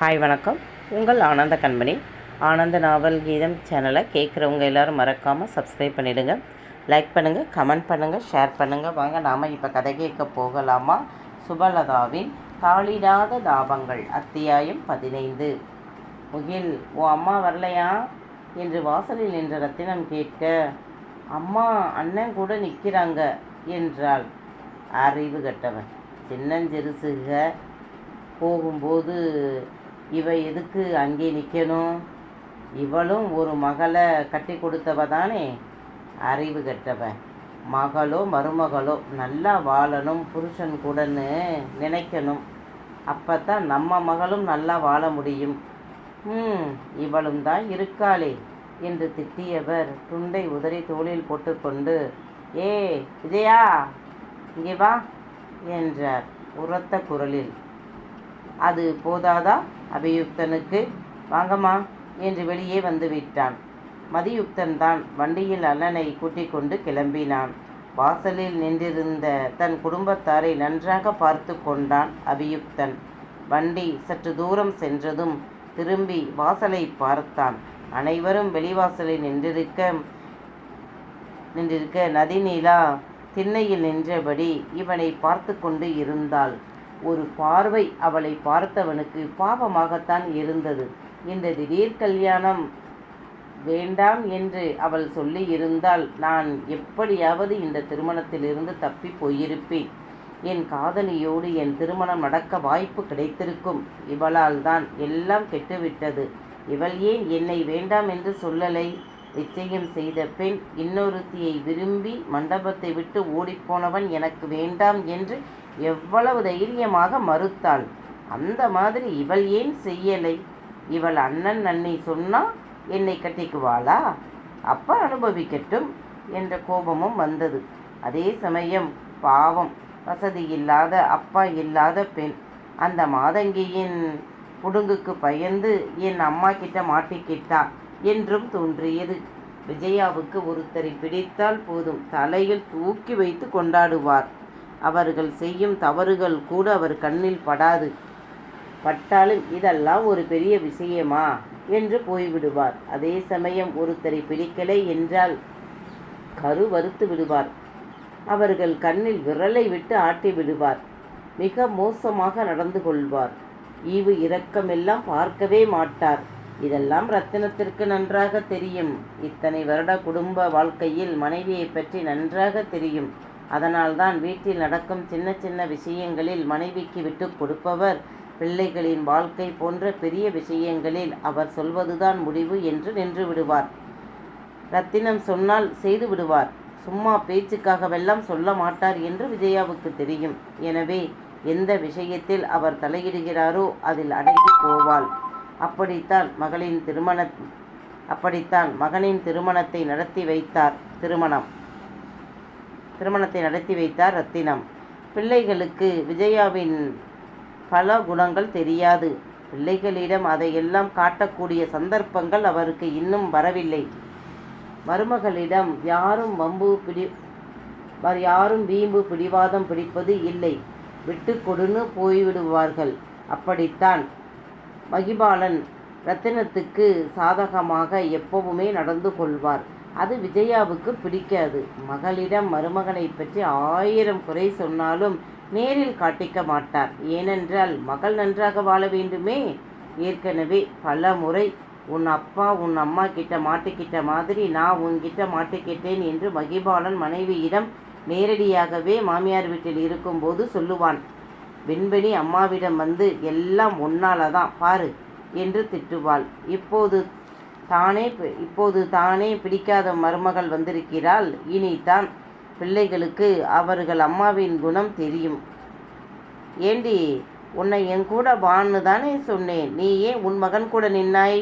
Hi வணக்கம். உங்கள் ஆனந்த கண்மணி. ஆனந்த நாவல் கீதம் சேனலை கேட்குறவங்க எல்லோரும் மறக்காமல் சப்ஸ்கிரைப் பண்ணிவிடுங்க லைக் பண்ணுங்கள் கமெண்ட் பண்ணுங்கள் ஷேர் பண்ணுங்கள் வாங்க நாம் இப்போ கதை கேட்க போகலாமா? சுபலதாவின் தாளிடாத தாபங்கள் அத்தியாயம் பதினைந்து. முகில் ஓ அம்மா வரலையா? என்று வாசலில் நின்ற ரத்தினம் கேட்க அம்மா அண்ணன் கூட நிற்கிறாங்க என்றாள். அறிவு கட்டவன். சின்னஞ்சிறுசுக போகும்போது இவ எதுக்கு அங்கே நிற்கணும் இவளும் ஒரு மகளை கட்டி கொடுத்தவ தானே? அறிவு கெட்டவ. மகளோ மருமகளோ நல்லா வாழணும் புருஷன் கூடன்னு நினைக்கணும். அப்போ தான் நம்ம மகளும் நல்லா வாழ முடியும். ம் இவளும் தான் இருக்காளே என்று திட்டியவர். துண்டை உதறி தோளில் போட்டுக்கொண்டு ஏ விஜயா இங்கே வா என்றார் உரத்த குரலில். அது போதாதா? அபியுக்தனுக்கு வாங்கம்மா என்று வெளியே வந்து விட்டான். மதியுக்தன் தான் வண்டியில் அண்ணனை கூட்டிக் கொண்டு கிளம்பினான். வாசலில் நின்றிருந்த தன் குடும்பத்தாரை நன்றாக பார்த்து கொண்டான் அபியுக்தன். வண்டி சற்று தூரம் சென்றதும் திரும்பி வாசலை பார்த்தான். அனைவரும் வெளிவாசலில் நின்றிருக்க நின்றிருக்க நதிநீலா திண்ணையில் நின்றபடி இவனை பார்த்து கொண்டு இருந்தாள். ஒரு பார்வை அவளை பார்த்தவனுக்கு பாவமாகத்தான் இருந்தது. இந்த திடீர் கல்யாணம் வேண்டாம் என்று அவள் சொல்லி இருந்தால் நான் எப்படியாவது இந்த திருமணத்திலிருந்து தப்பி போயிருப்பேன். என் காதலியோடு என் திருமணம் நடக்க வாய்ப்பு கிடைத்திருக்கும். இவளால் தான் எல்லாம் கெட்டுவிட்டது. இவள் ஏன் என்னை வேண்டாம் என்று சொல்லலை? நிச்சயம் செய்த பெண் இன்னொருத்தியை விரும்பி மண்டபத்தை விட்டு ஓடிப்போனவன் எனக்கு வேண்டாம் என்று எவ்வளவு தைரியமாக மறுத்தாள். அந்த மாதிரி இவள் ஏன் செய்யலை? இவள் அண்ணன் அன்னை சொன்னா என்னை கட்டிக்குவாளா? அப்ப அனுபவிக்கட்டும் என்ற கோபமும் வந்தது. அதே சமயம் பாவம் வசதி இல்லாத அப்பா இல்லாத பெண். அந்த மாதங்கியின் புடுங்குக்கு பயந்து என் அம்மா கிட்ட மாட்டிக்கிட்டா என்றும் தோன்றியது. விஜயாவுக்கு ஒருத்தரை பிடித்தால் போதும் தலையில் தூக்கி வைத்து கொண்டாடுவார். அவர்கள் செய்யும் தவறுகள் கூட அவர் கண்ணில் படாது. பட்டாலும் இதெல்லாம் ஒரு பெரிய விஷயமா? என்று போய்விடுவார். அதே சமயம் ஒருத்தரை பிடிக்கலை என்றால் கரு வறுத்து விடுவார். அவர்கள் கண்ணில் விரலை விட்டு ஆட்டி விடுவார். மிக மோசமாக நடந்து கொள்வார். ஈவு இரக்கமெல்லாம் பார்க்கவே மாட்டார். இதெல்லாம் ரத்தினத்திற்கு நன்றாக தெரியும். இத்தனை வருட குடும்ப வாழ்க்கையில் மனைவியை பற்றி நன்றாக தெரியும். அதனால்தான் வீட்டில் நடக்கும் சின்ன சின்ன விஷயங்களில் மனைவிக்கு விட்டு கொடுப்பவர் பிள்ளைகளின் வாழ்க்கை போன்ற பெரிய விஷயங்களில் அவர் சொல்வதுதான் முடிவு என்று நின்று விடுவார். ரத்தினம் சொன்னால் செய்து விடுவார். சும்மா பேச்சுக்காகவெல்லாம் சொல்ல மாட்டார் என்று விஜயாவுக்கு தெரியும். எனவே எந்த விஷயத்தில் அவர் தலையிடுகிறாரோ அதில் அடங்கி போவாள். அப்படித்தான் மகளின் திருமண அப்படித்தான் மகனின் திருமணத்தை நடத்தி வைத்தார் திருமணம். திருமணத்தை நடத்தி வைத்தார் ரத்தினம். பிள்ளைகளுக்கு விஜயாவின் பல குணங்கள் தெரியாது. பிள்ளைகளிடம் அதையெல்லாம் காட்டக்கூடிய சந்தர்ப்பங்கள் அவருக்கு இன்னும் வரவில்லை. மருமகளிடம் யாரும் வம்பு பிடி யாரும் வீம்பு பிடிவாதம் பிடிப்பது இல்லை. விட்டு கொடுன்னு போய்விடுவார்கள். அப்படித்தான். மகிபாலன் ரத்தினத்துக்கு சாதகமாக எப்பவுமே நடந்து கொள்வார். அது விஜயாவுக்கு பிடிக்காது. மகளிடம் மருமகனை பற்றி ஆயிரம் குறை சொன்னாலும் நேரில் காட்டிக்க மாட்டார். ஏனென்றால் மகள் நன்றாக வாழ வேண்டுமே. ஏற்கனவே பல முறை உன் அப்பா உன் அம்மா கிட்ட மாட்டிக்கிட்ட மாதிரி நான் உன்கிட்ட மாட்டிக்கிட்டேன் என்று மகிபாலன் மனைவியிடம் நேரடியாகவே மாமியார் வீட்டில் இருக்கும்போது சொல்லுவான். வெண்பணி அம்மாவிடம் வந்து எல்லாம் ஒன்னால தான் பாரு என்று திட்டுவாள். இப்போது தானே இப்போது தானே பிடிக்காத மருமகள் வந்திருக்கிறாள். இனிதான் பிள்ளைகளுக்கு அவர்கள் அம்மாவின் குணம் தெரியும். ஏண்டி உன்னை என் கூட வான்னு தானே சொன்னேன். நீ ஏன் உன் மகன் கூட நின்னாய்?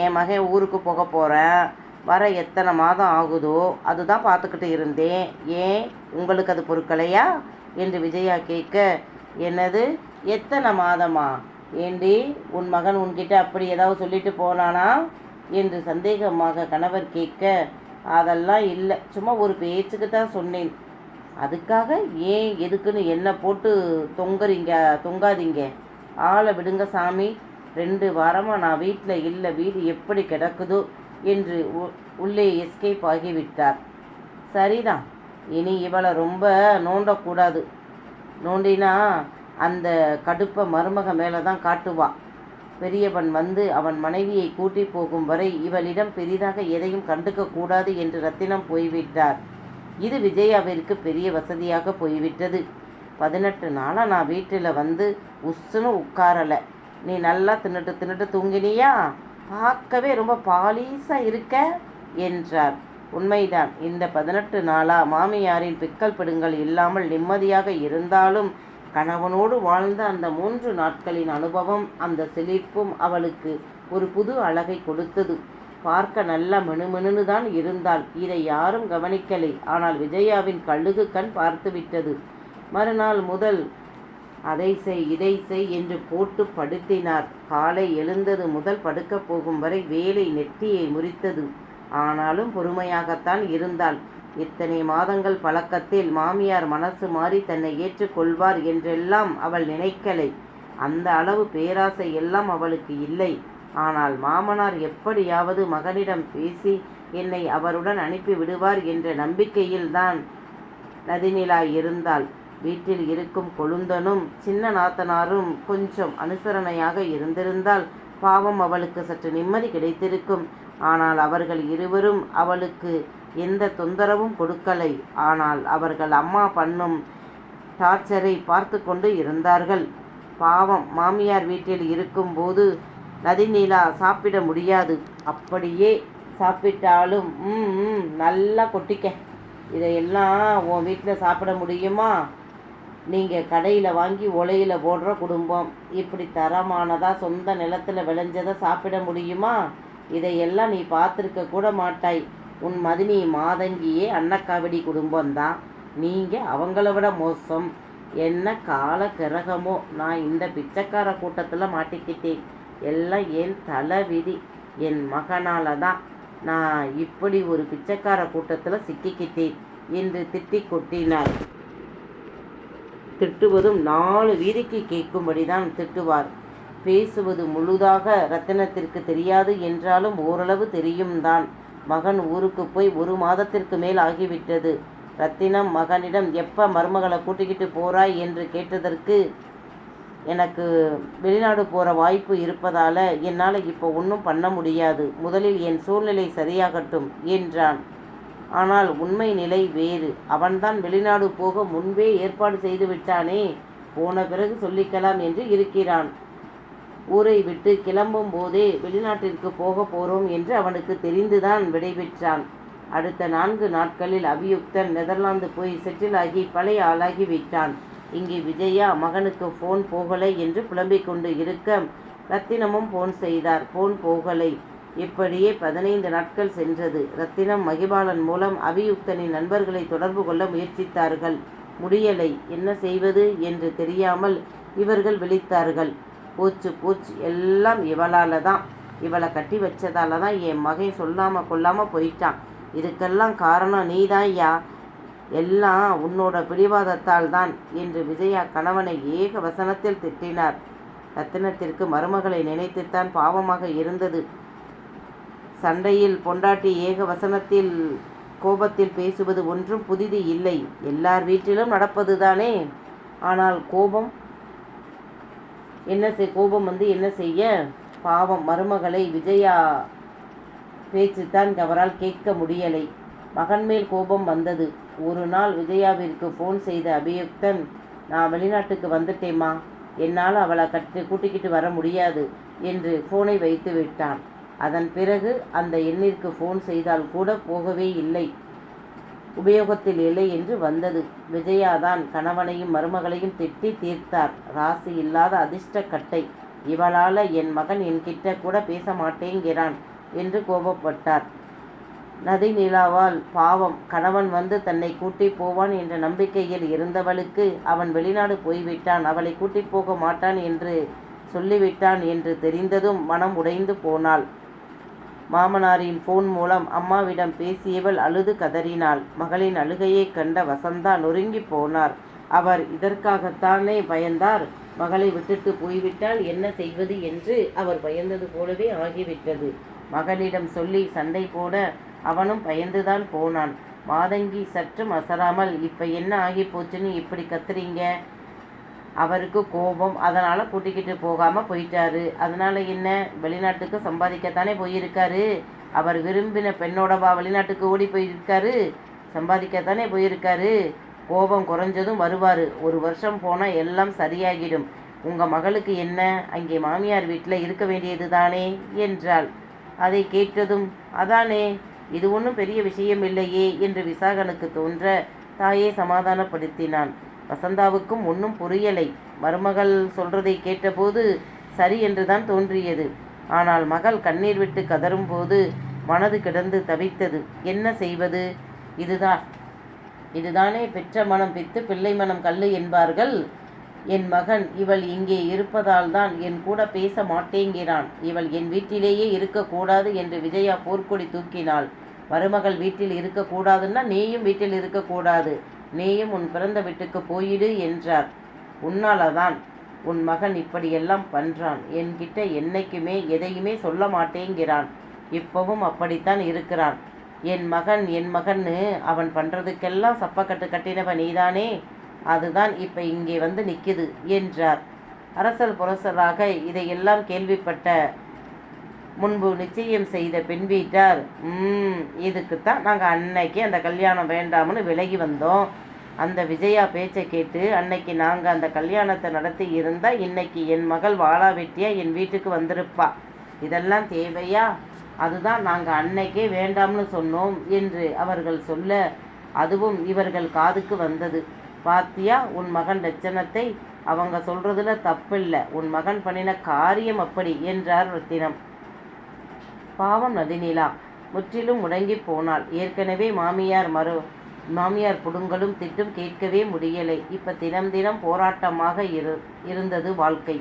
என் மகன் ஊருக்கு போக போகிறேன் வர எத்தனை மாதம் ஆகுதோ அதுதான் பார்த்துக்கிட்டு இருந்தேன். ஏன்? உங்களுக்கு அது பொருட்களையா என்று விஜயா கேட்க என்னது? எத்தனை மாதமா? ஏண்டி உன் மகன் உன்கிட்ட அப்படி ஏதாவது சொல்லிட்டு போனானா? என்று சந்தேகமாக கணவர் கேட்க அதெல்லாம் இல்லை. சும்மா ஒரு பேச்சுக்கு தான் சொன்னேன். அதுக்காக ஏன் எதுக்குன்னு என்ன போட்டு தொங்குறீங்க தொங்காதீங்க? ஆளை விடுங்க சாமி. ரெண்டு வாரமாக நான் வீட்டில் இல்லை. வீடு எப்படி கிடக்குதோ? என்று உ- உள்ளே எஸ்கேப் ஆகிவிட்டார். சரிதான். இனி இவளை ரொம்ப நோண்டக்கூடாது. நோண்டினா அந்த கடுப்பை மருமக மேலே தான் காட்டுவா. பெரியவன் வந்து அவன் மனைவியை கூட்டி போகும் வரை இவளிடம் பெரிதாக எதையும் கண்டுக்க கூடாது என்று ரத்தினம் போய்விட்டார். இது விஜயாவிற்கு பெரிய வசதியாக போய்விட்டது. பதினெட்டு நாளாக நான் வீட்டில் வந்து உஸ்ஸுன்னு உட்காரலை. நீ நல்லா தின்னுட்டு தின்னுட்டு தூங்கினியா? பார்க்கவே ரொம்ப பாலீஸாக இருக்க? என்றார். உண்மைதான். இந்த பதினெட்டு நாளா மாமியாரின் பிக்கல் பிடுங்கள் இல்லாமல் நிம்மதியாக இருந்தாலும் கணவனோடு வாழ்ந்த அந்த மூன்று நாட்களின் அனுபவம் அந்த சிலிர்ப்பும் அவளுக்கு ஒரு புது அழகை கொடுத்தது. பார்க்க நல்ல மினுமினுன்னு தான் இருந்தாள். இதை யாரும் கவனிக்கலை. ஆனால் விஜயாவின் கழுகு கண் பார்த்துவிட்டது மறுநாள் முதல் அதை செய் இதை செய் என்று போட்டு படுத்தினார். காலை எழுந்தது முதல் படுக்கப் போகும் வரை வேலை நெற்றியை முறித்தது. ஆனாலும் பொறுமையாகத்தான் இருந்தாள். இத்தனை மாதங்கள் பழக்கத்தில் மாமியார் மனசு மாறி தன்னை ஏற்றுக்கொள்வார் என்றெல்லாம் அவள் நினைக்கலை. அந்த அளவு பேராசை எல்லாம் அவளுக்கு இல்லை. ஆனால் மாமனார் எப்படியாவது மகனிடம் பேசி என்னை அவருடன் அனுப்பி விடுவார் என்ற நம்பிக்கையில்தான் நதிநிலா இருந்தாள். வீட்டில் இருக்கும் கொழுந்தனும் சின்ன நாத்தனாரும் கொஞ்சம் அனுசரணையாக இருந்திருந்தால் பாவம் அவளுக்கு சற்று நிம்மதி கிடைத்திருக்கும். ஆனால் அவர்கள் இருவரும் அவளுக்கு எந்த தொந்தரவும் கொடுக்கலை. ஆனால் அவர்கள் அம்மா பண்ணும் டார்ச்சரை பார்த்து கொண்டு இருந்தார்கள். பாவம் மாமியார் வீட்டில் இருக்கும்போது நதிநீலா சாப்பிட முடியாது. அப்படியே சாப்பிட்டாலும் ம் நல்லா கொட்டிக்க. இதையெல்லாம் உன் வீட்டில் சாப்பிட முடியுமா? நீங்கள் கடையில் வாங்கி ஒலையில் போடுற குடும்பம். இப்படி தரமானதாக சொந்த நிலத்தில் விளைஞ்சதை சாப்பிட முடியுமா? இதையெல்லாம் நீ பார்த்துருக்க கூட மாட்டாய். உன் மதினி மாதங்கியே அன்னக்காவடி குடும்பம்தான் நீங்கள் அவங்கள விட மோசம். என்ன கால கிரகமோ? நான் இந்த பிச்சைக்கார கூட்டத்தில் மாட்டிக்கிட்டேன். எல்லாம் என் தலை விதி என் மகனால் தான் நான் இப்படி ஒரு பிச்சைக்கார கூட்டத்தில் சிக்கிக்கிட்டேன் என்று திட்டி கொட்டினார் திட்டுவதும் நாலு வீதிக்கு கேட்கும்படி தான் திட்டுவார். பேசுவது முழுதாக ரத்தினத்திற்கு தெரியாது என்றாலும் ஓரளவு தெரியும் தான் மகன் ஊருக்கு போய் ஒரு மாதத்திற்கு மேல் ஆகிவிட்டது. ரத்தினம் மகனிடம் எப்போ மருமகளை கூட்டிக்கிட்டு போகிறாய் என்று கேட்டதற்கு எனக்கு வெளிநாடு போகிற வாய்ப்பு இருப்பதால் என்னால் இப்போ ஒன்றும் பண்ண முடியாது. முதலில் என் சூழ்நிலை சரியாகட்டும் என்றான். ஆனால் உண்மை நிலை வேறு. அவன்தான் வெளிநாடு போக முன்பே ஏற்பாடு செய்து விட்டானே. போன பிறகு சொல்லிக்கலாம் என்று இருக்கிறான். ஊரை விட்டு கிளம்பும் போதே வெளிநாட்டிற்கு போக போகிறோம் என்று அவனுக்கு தெரிந்துதான் விடைபெற்றான். அடுத்த நான்கு நாட்களில் அபியுக்தன் நெதர்லாந்து போய் செட்டில் ஆகி பழைய ஆளாகி விட்டான். இங்கே விஜயா மகனுக்கு ஃபோன் போகலை என்று புலம்பிக் கொண்டு இருக்க ரத்தினமும் ஃபோன் செய்தார். ஃபோன் போகலை. இப்படியே பதினைந்து நாட்கள் சென்றது. ரத்தினம் மகிபாலன் மூலம் அபியுக்தனின் நண்பர்களை தொடர்பு கொள்ள முயற்சித்தார்கள். முடியலை. என்ன செய்வது என்று தெரியாமல் இவர்கள் விழித்தார்கள். பூச்சு பூச்சு எல்லாம் இவளால் தான் இவளை கட்டி வச்சதால தான் என் மகன் சொல்லாமல் கொல்லாமல் போயிட்டான். இதுக்கெல்லாம் காரணம் நீ தான் யா எல்லாம் உன்னோட பிடிவாதத்தால் தான் என்று விஜயா கணவனை ஏக வசனத்தில் திட்டினார். ரத்தினத்திற்கு மருமகளை நினைத்துத்தான் பாவமாக இருந்தது. சண்டையில் பொண்டாட்டி ஏக வசனத்தில் கோபத்தில் பேசுவது ஒன்றும் புதிது இல்லை. எல்லார் வீட்டிலும் நடப்பதுதானே. ஆனால் கோபம் என்ன செய் கோபம் வந்து என்ன செய்ய? பாவம் மருமகளை விஜயா பேச்சுத்தான் அவரால் கேட்க முடியலை. மகன் மேல் கோபம் வந்தது. ஒரு நாள் விஜயாவிற்கு ஃபோன் செய்த அபியுக்தன் நான் வெளிநாட்டுக்கு வந்துட்டேம்மா. என்னால் அவளை கட்டு கூட்டிக்கிட்டு வர முடியாது என்று ஃபோனை வைத்து விட்டான். அதன் பிறகு அந்த எண்ணிற்கு ஃபோன் செய்தால் கூட போகவே இல்லை. உபயோகத்தில் இல்லை என்று வந்தது. விஜயாதான் கணவனையும் மருமகளையும் திட்டி தீர்த்தார். ராசி இல்லாத அதிர்ஷ்ட கட்டை. இவளால் என் மகன் என்கிட்ட கூட பேச மாட்டேங்கிறான் என்று கோபப்பட்டார். நதி நிலாவால் பாவம். கணவன் வந்து தன்னை கூட்டி போவான் என்ற நம்பிக்கையில் இருந்தவளுக்கு அவன் வெளிநாடு போய்விட்டான். அவளை கூட்டி போக மாட்டான் என்று சொல்லிவிட்டான் என்று தெரிந்ததும் மனம் உடைந்து போனாள். மாமனாரின் ஃபோன் மூலம் அம்மாவிடம் பேசியவள் அழுது கதறினாள். மகளின் அழுகையை கண்ட வசந்தா நொறுங்கி போனார். அவர் இதற்காகத்தானே பயந்தார்? மகளை விட்டுட்டு போய்விட்டால் என்ன செய்வது என்று அவர் பயந்தது போலவே ஆகிவிட்டது. மகளிடம் சொல்லி சண்டை போட அவனும் பயந்துதான் போனான். மாதங்கி சற்றும் அசராமல் இப்ப என்ன ஆகி போச்சுன்னு இப்படி கத்துறீங்க? அவருக்கு கோபம். அதனால் கூட்டிக்கிட்டு போகாமல் போயிட்டாரு. அதனால என்ன? வெளிநாட்டுக்கு சம்பாதிக்கத்தானே போயிருக்காரு. அவர் விரும்பின பெண்ணோடவா வெளிநாட்டுக்கு ஓடி போயிருக்காரு. சம்பாதிக்கத்தானே போயிருக்காரு. கோபம் குறைஞ்சதும் வருவார். ஒரு வருஷம் போனால் எல்லாம் சரியாகிடும். உங்கள் மகளுக்கு என்ன? அங்கே மாமியார் வீட்டில் இருக்க வேண்டியது தானே? என்றாள். அதை கேட்டதும் அதானே இது ஒன்றும் பெரிய விஷயம் இல்லையே என்று விசாகனுக்கு தோன்ற தாயை சமாதானப்படுத்தினான். வசந்தாவுக்கும் ஒன்றும் புரியலை. மருமகள் சொல்றதை கேட்டபோது சரி என்றுதான் தோன்றியது. ஆனால் மகள் கண்ணீர் விட்டு கதறும்போது மனது கிடந்து தவித்தது. என்ன செய்வது? இதுதான் இதுதானே பெற்ற மனம் பித்து பிள்ளை மனம் கல்லு என்பார்கள். என் மகன் இவள் இங்கே இருப்பதால் தான் என் கூட பேச மாட்டேங்கிறான். இவள் என் வீட்டிலேயே இருக்கக்கூடாது என்று விஜயா போர்க்கொடி தூக்கினாள். மருமகள் வீட்டில் இருக்கக்கூடாதுன்னா நீயும் வீட்டில் இருக்கக்கூடாது நீயும் உன் பிறந்த வீட்டுக்கு போயிடு என்றார். உன்னாலதான் உன் மகன் இப்படியெல்லாம் பண்றான். என்கிட்ட என்னைக்குமே எதையுமே சொல்ல மாட்டேங்கிறான். இப்பவும் அப்படித்தான் இருக்கிறான். என் மகன் என் மகன்னு அவன் பண்றதுக்கெல்லாம் சப்பக்கட்டு கட்டினவ நீதானே? அதுதான் இப்ப இங்கே வந்து நிக்குது என்றார். அரசல் புரசலாக இதையெல்லாம் கேள்விப்பட்ட முன்பு நிச்சயம் செய்த பெண் வீட்டார். ம் இதுக்குத்தான் நாங்கள் அன்னைக்கு அந்த கல்யாணம் வேண்டாம்னு விலகி வந்தோம். அந்த விஜயா பேச்சை கேட்டு அன்னைக்கு நாங்கள் அந்த கல்யாணத்தை நடத்தி இருந்தால் இன்னைக்கு என் மகள் வாழா வெட்டியா என் வீட்டுக்கு வந்திருப்பா. இதெல்லாம் தேவையா? அதுதான் நாங்கள் அன்னைக்கே வேண்டாம்னு சொன்னோம் என்று அவர்கள் சொல்ல அதுவும் இவர்கள் காதுக்கு வந்தது. பாத்தியா உன் மகன் லட்சணத்தை? அவங்க சொல்றதுல தப்பில்லை. உன் மகன் பண்ணின காரியம் அப்படி என்றார் ரத்தினம். பாவம் நதிநிலா. முற்றிலும் முடங்கி போனாள். ஏற்கனவே மாமியார் மறு மாமியார் புடுங்களும் திட்டும் கேட்கவே முடியலை. இப்ப தினம் தினம் போராட்டமாக இரு இருந்தது வாழ்க்கை.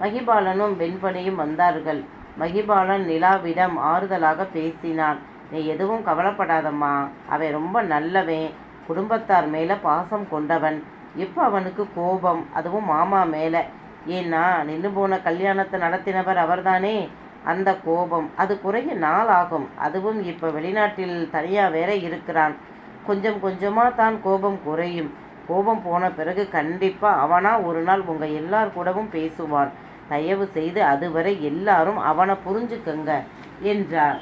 மகிபாலனும் வெண்பனியும் வந்தார்கள். மகிபாலன் நிலாவிடம் ஆறுதலாக பேசினான். நீ எதுவும் கவலைப்படாதம்மா. அவன் ரொம்ப நல்லவன். குடும்பத்தார் மேலே பாசம் கொண்டவன். இப்போ அவனுக்கு கோபம்? அதுவும் மாமா மேலே. ஏன்னா நின்று போன கல்யாணத்தை நடத்தினவர் அவர்தானே. அந்த கோபம். அது குறைய நாள் ஆகும். அதுவும் இப்போ வெளிநாட்டில் தனியாக வேற இருக்கிறான். கொஞ்சம் கொஞ்சமாக தான் கோபம் குறையும். கோபம் போன பிறகு கண்டிப்பாக அவனா ஒரு நாள் உங்கள் எல்லார் கூடவும் பேசுவான். தயவு செய்து அதுவரை எல்லாரும் அவனை புரிஞ்சுக்கங்க என்றார்.